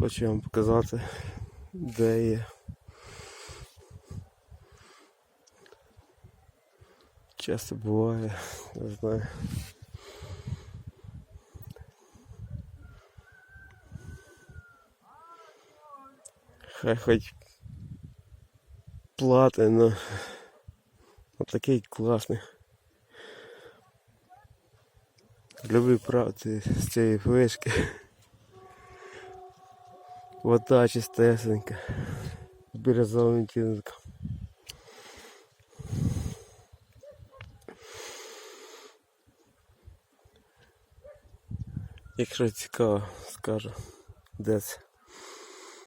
Хочу вам показати, де є. Часто буває, не знаю. Хай хоч плати, но отакий класний. Люблю правити з цієї вишки. Вода чистесенька. Бірюзовим тінком. Якщо цікаво, скажу, де це.